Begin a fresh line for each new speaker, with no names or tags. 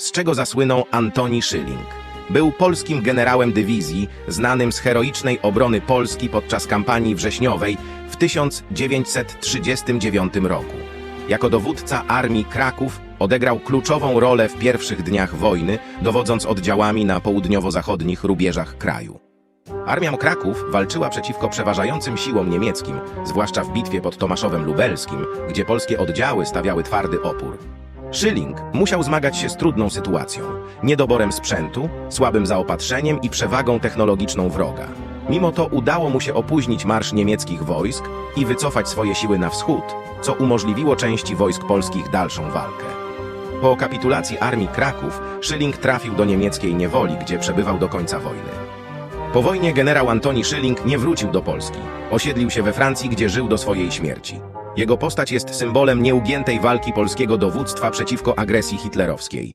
z czego zasłynął Antoni Schilling. Był polskim generałem dywizji, znanym z heroicznej obrony Polski podczas kampanii wrześniowej w 1939 roku. Jako dowódca Armii Kraków odegrał kluczową rolę w pierwszych dniach wojny, dowodząc oddziałami na południowo-zachodnich rubieżach kraju. Armia Kraków walczyła przeciwko przeważającym siłom niemieckim, zwłaszcza w bitwie pod Tomaszowem Lubelskim, gdzie polskie oddziały stawiały twardy opór. Schilling musiał zmagać się z trudną sytuacją, niedoborem sprzętu, słabym zaopatrzeniem i przewagą technologiczną wroga. Mimo to udało mu się opóźnić marsz niemieckich wojsk i wycofać swoje siły na wschód, co umożliwiło części wojsk polskich dalszą walkę. Po kapitulacji armii Kraków, Schilling trafił do niemieckiej niewoli, gdzie przebywał do końca wojny. Po wojnie generał Antoni Schilling nie wrócił do Polski. Osiedlił się we Francji, gdzie żył do swojej śmierci. Jego postać jest symbolem nieugiętej walki polskiego dowództwa przeciwko agresji hitlerowskiej.